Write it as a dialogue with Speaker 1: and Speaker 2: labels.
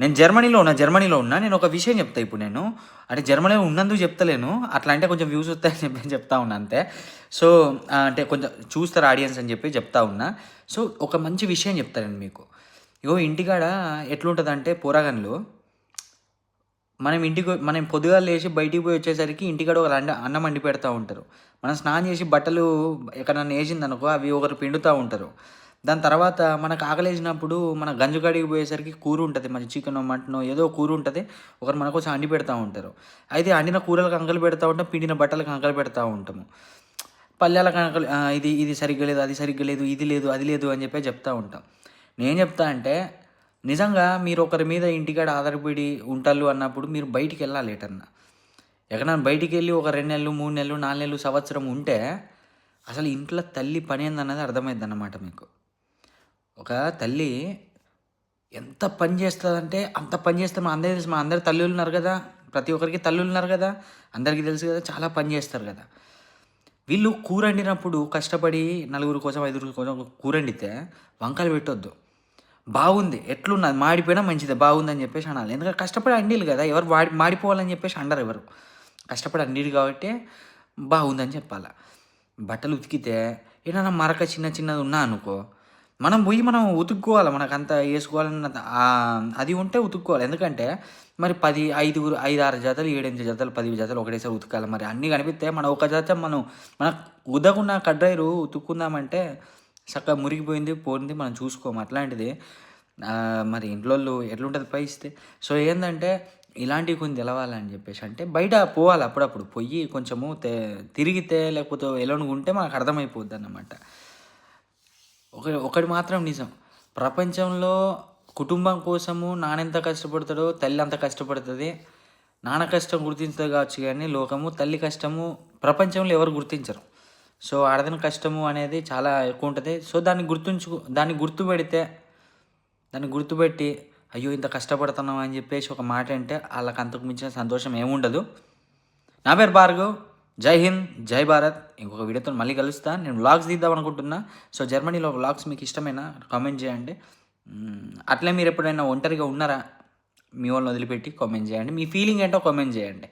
Speaker 1: నేను జర్మనీలో ఉన్నా జర్మనీలో ఉన్నా నేను ఒక విషయం చెప్తా ఇప్పుడు నేను. అంటే జర్మనీలో ఉన్నందుకు చెప్తలేను. అట్లా అంటే కొంచెం వ్యూస్ వస్తాయని చెప్పి చెప్తా ఉన్నా అంతే. సో అంటే కొంచెం చూస్తారు ఆడియన్స్ అని చెప్పి చెప్తా ఉన్నా. సో ఒక మంచి విషయం చెప్తా నేను మీకు. ఇగో ఇంటికాడ ఎట్లుంటుందంటే పోరాగన్లు మనం ఇంటికి మనం పొద్దుగా లేచి బయటికి పోయి వచ్చేసరికి ఇంటికాడ ఒక అండ అన్నం వండి పెడతా ఉంటారు. మనం స్నానం చేసి బట్టలు ఎక్కడన్నా వేసిందనుకో అవి ఒకరు పిండుతూ ఉంటారు. దాని తర్వాత మనకు ఆకలేసినప్పుడు మన గంజు కాడికి పోయేసరికి కూర ఉంటుంది మంచి చికెన్ మటన్ ఏదో కూర ఉంటుంది ఒకరు మన కోసం అండి పెడతా ఉంటారు. అయితే అండిన కూరలకు అంకలు పెడతా ఉంటాం పిండిన బట్టలకు అంకలు పెడతా ఉంటాము. పల్లెలకు అంకలు ఇది ఇది సరిగ్గా లేదు అది సరిగ్గా లేదు ఇది లేదు అది లేదు అని చెప్పి చెప్తా ఉంటాం. నేను చెప్తా అంటే నిజంగా మీరు ఒకరి మీద ఇంటికాడ ఆధారపడి ఉంటారు అన్నప్పుడు మీరు బయటికి వెళ్ళాలి ఎటన్నా. ఎక్కడన్నా బయటికి వెళ్ళి ఒక రెండు నెలలు మూడు నెలలు నాలుగు నెలలు సంవత్సరం ఉంటే అసలు ఇంట్లో తల్లి పని ఏందన్నది అర్థమైంది అన్నమాట మీకు. ఒక తల్లి ఎంత పని చేస్తుందంటే అంత పని చేస్తే మా అందరి తెలుసు మా అందరి తల్లులు ఉన్నారు కదా ప్రతి ఒక్కరికి తల్లులు ఉన్నారు కదా అందరికీ తెలుసు కదా చాలా పని చేస్తారు కదా. వీళ్ళు కూర వండినప్పుడు కష్టపడి నలుగురు కోసం ఐదుగురు కోసం కూర వండితే వంకాయలు పెట్టొద్దు. బాగుంది ఎట్లున్నది మాడిపోయినా మంచిదే బాగుందని చెప్పేసి అనాలి. ఎందుకంటే కష్టపడి అండిలు కదా ఎవరు వాడి మాడిపోవాలని చెప్పేసి అండరు ఎవరు. కష్టపడి అండీలు కాబట్టి బాగుందని చెప్పాలి. బట్టలు ఉతికితే ఏదైనా మరక చిన్న చిన్నది ఉన్నా అనుకో మనం పోయి మనం ఉతుక్కోవాలి మనకు అంత వేసుకోవాలన్న అది ఉంటే ఉతుక్కోవాలి. ఎందుకంటే మరి పది ఐదుగురు ఐదు ఆరు జతలు ఏడెనిమిది జతలు పది జతలు ఒకటేసారి ఉతకాలి. మరి అన్నీ కనిపిస్తే మన ఒక జత మనం మన ఉదకున్న కడ్రైరు ఉతుక్కుందామంటే చక్కగా మురిగిపోయింది పోయింది మనం చూసుకోము. అట్లాంటిది మరి ఇంట్లో ఎట్లుంటుంది పైస్తే సో ఏంటంటే ఇలాంటివి కొన్ని తెలవాలని చెప్పేసి అంటే బయట పోవాలి అప్పుడప్పుడు. పోయి కొంచెము తే తిరిగితే లేకపోతే ఎలాంటి ఉంటే మనకు అర్థమైపోద్ది అన్నమాట ఒక ఒకటి మాత్రం నిజం. ప్రపంచంలో కుటుంబం కోసము నాన్నెంత కష్టపడతాడో తల్లి అంత కష్టపడుతుంది. నాన్న కష్టం గుర్తించదు కావచ్చు కానీ లోకము తల్లి కష్టము ప్రపంచంలో ఎవరు గుర్తించరు. సో ఆడదని కష్టము అనేది చాలా ఎక్కువ ఉంటుంది. సో దాన్ని గుర్తుంచు దాన్ని గుర్తుపెడితే దాన్ని గుర్తుపెట్టి అయ్యో ఇంత కష్టపడుతున్నాం అని చెప్పేసి ఒక మాట అంటే వాళ్ళకి అంతకు మించిన సంతోషం ఏముండదు. నా పేరు భార్గవ్. జై హింద్ జై భారత్. ఇంకొక వీడియోతో మళ్ళీ కలుస్తా. నేను వ్లాగ్స్ తీద్దాం అనుకుంటున్నా. సో జర్మనీలో వ్లాగ్స్ మీకు ఇష్టమైన? కామెంట్ చేయండి. అట్లే మీరు ఎప్పుడైనా ఒంటరిగా ఉన్నారా? మీ వాళ్ళని వదిలిపెట్టి కామెంట్ చేయండి. మీ ఫీలింగ్ ఏంటో కామెంట్ చేయండి.